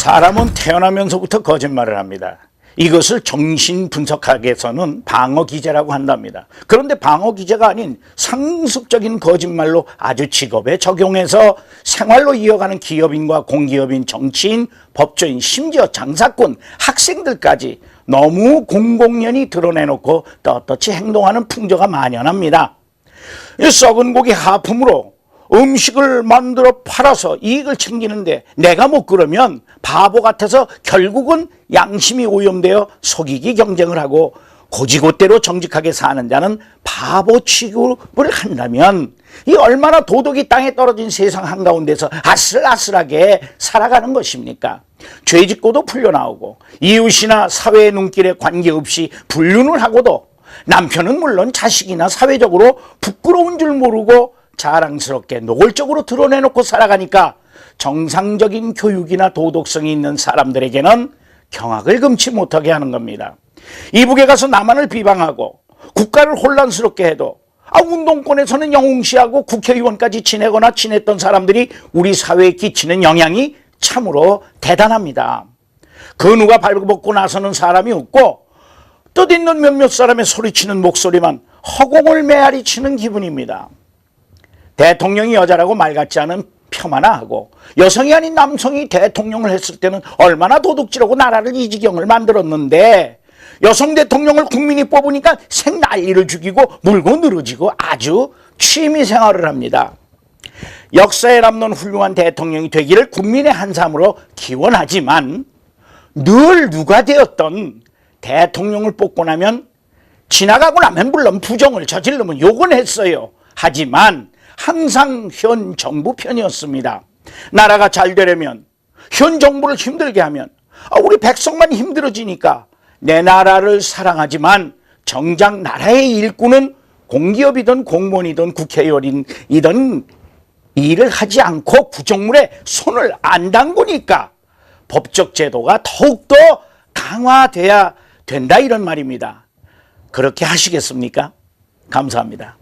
사람은 태어나면서부터 거짓말을 합니다. 이것을 정신 분석학에서는 방어 기제라고 한답니다. 그런데 방어 기제가 아닌 상습적인 거짓말로 아주 직업에 적용해서 생활로 이어가는 기업인과 공기업인, 정치인, 법조인, 심지어 장사꾼, 학생들까지 너무 공공연히 드러내놓고 떳떳이 행동하는 풍조가 만연합니다. 이 썩은 고기 하품으로 음식을 만들어 팔아서 이익을 챙기는데 내가 못 그러면 바보 같아서 결국은 양심이 오염되어 속이기 경쟁을 하고 고지고대로 정직하게 사는 자는 바보 취급을 한다면 이 얼마나 도덕이 땅에 떨어진 세상 한가운데서 아슬아슬하게 살아가는 것입니까? 죄 짓고도 풀려나오고 이웃이나 사회의 눈길에 관계없이 불륜을 하고도 남편은 물론 자식이나 사회적으로 부끄러운 줄 모르고 자랑스럽게 노골적으로 드러내놓고 살아가니까 정상적인 교육이나 도덕성이 있는 사람들에게는 경악을 금치 못하게 하는 겁니다. 이북에 가서 남한을 비방하고 국가를 혼란스럽게 해도 아, 운동권에서는 영웅시하고 국회의원까지 지내거나 지냈던 사람들이 우리 사회에 끼치는 영향이 참으로 대단합니다. 그 누가 발벗고 나서는 사람이 없고 뜻있는 몇몇 사람의 소리치는 목소리만 허공을 메아리 치는 기분입니다. 대통령이 여자라고 말 같지 않은 폄하나 하고 여성이 아닌 남성이 대통령을 했을 때는 얼마나 도둑질하고 나라를 이 지경을 만들었는데 여성 대통령을 국민이 뽑으니까 생 난리를 죽이고 물고 늘어지고 아주 취미 생활을 합니다. 역사에 남는 훌륭한 대통령이 되기를 국민의 한삼으로 기원하지만 늘 누가 되었던 대통령을 뽑고 나면 지나가고 나면 물론 부정을 저지르면 욕은 했어요. 하지만 항상 현 정부 편이었습니다. 나라가 잘 되려면 현 정부를 힘들게 하면 아, 우리 백성만 힘들어지니까 내 나라를 사랑하지만 정작 나라의 일꾼은 공기업이든 공무원이든 국회의원이든 일을 하지 않고 구정물에 손을 안 담그니까 법적 제도가 더욱더 강화돼야 된다 이런 말입니다. 그렇게 하시겠습니까? 감사합니다.